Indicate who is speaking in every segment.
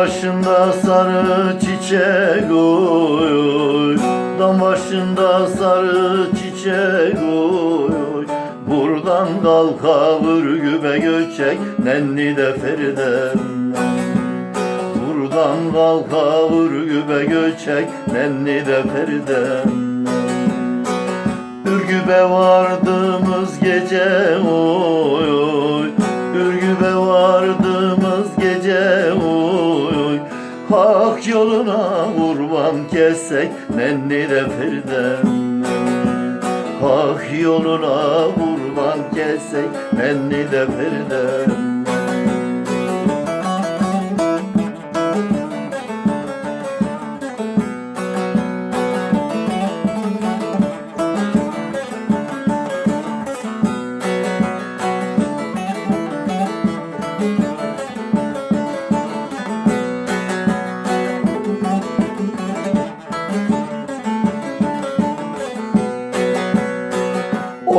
Speaker 1: başında sarı çiçek oy oy. Dam başında sarı çiçek oy oy. Buradan kalka vürgübe göçek Nenni de Feridem Buradan kalka vürgübe göçek Nenni de Feridem Ürgübe vardığımız gece oy yoluna kurban kessek nenni de Firdem Hak yoluna kurban kessek nenni de Firdem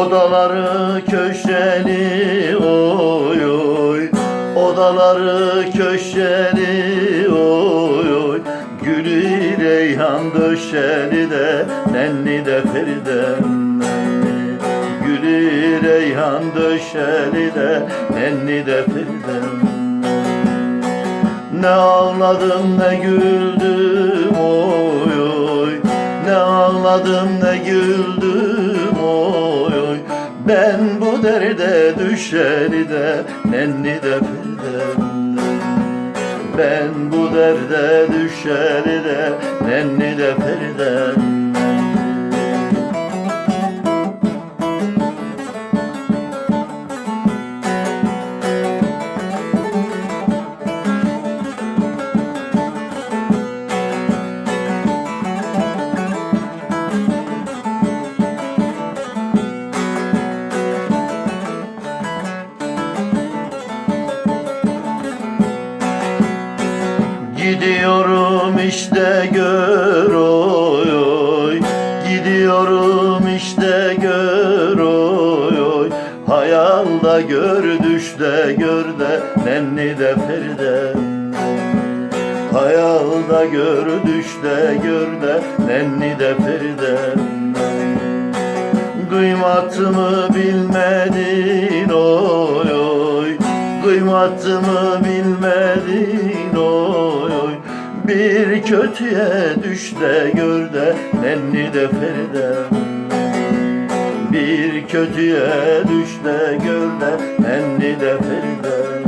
Speaker 1: Odaları köşeli oy oy. Odaları köşeli oy oy. Gülü reyhan döşeli de Nenni de Feridem nenni. Gülü reyhan döşeli de Nenni de Feridem ne ağladım ne güldüm oy oy. Ne ağladım ne güldüm Ben bu derde düşeli de nenni de Firdem Ben bu derde düşeli de nenni de Firdem Gidiyorum işte gör oy oy. Gidiyorum işte gör oy oy. Hayalda gör düşte gör de nenni de Feridem Hayalda gör düşte gör de nenni de Feridem Kıymatımı bilmedin oy oy. Kıymatımı bilmedin kötüye düş de gör de nenni de Feridem Bir kötüye düş de gör de nenni de Feridem